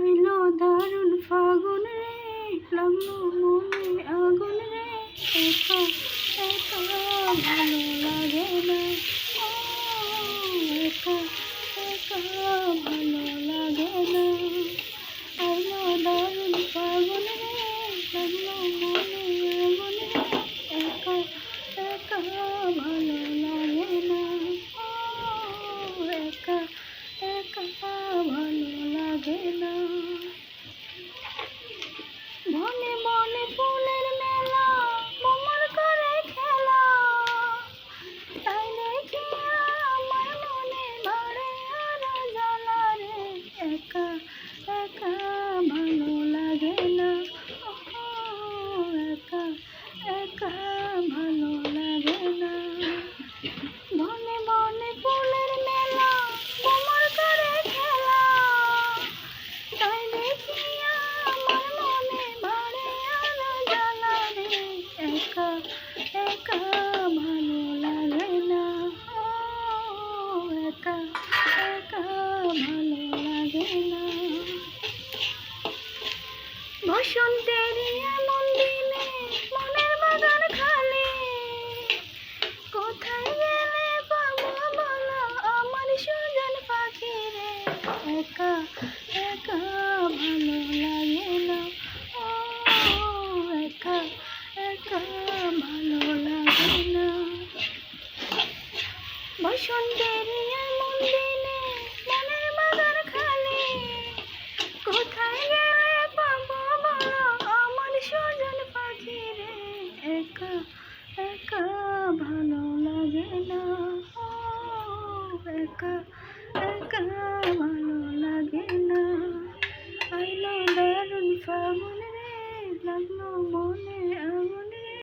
আইলো দারুণ ফাগুন রে লাগল মনে আগুন রে। একা ভালো লাগে না। একা একা ভালো লাগে না। আইলো দারুণ ফাগুন রে লাগল মনে আগুন রে। একা একা ভালো একা ভালো লাগে না। একা একা ভালো লাগে না। বসন্তের এমন দিনে মনের বাগান খালি। কোথায় গেলে পাবো বলো আমার সুজন পাখি রে একা একা ভালো লাগে না ও একা একা ভালো লাগে না বসন্তের এমন দিনে খালি। কোথায় গেলে পাবো বলো? আমার সুজন পাখি রে। ভালো লাগে না। একা ভালো লাগে না। আইলো দারুণ ফাগুন রে, লাগল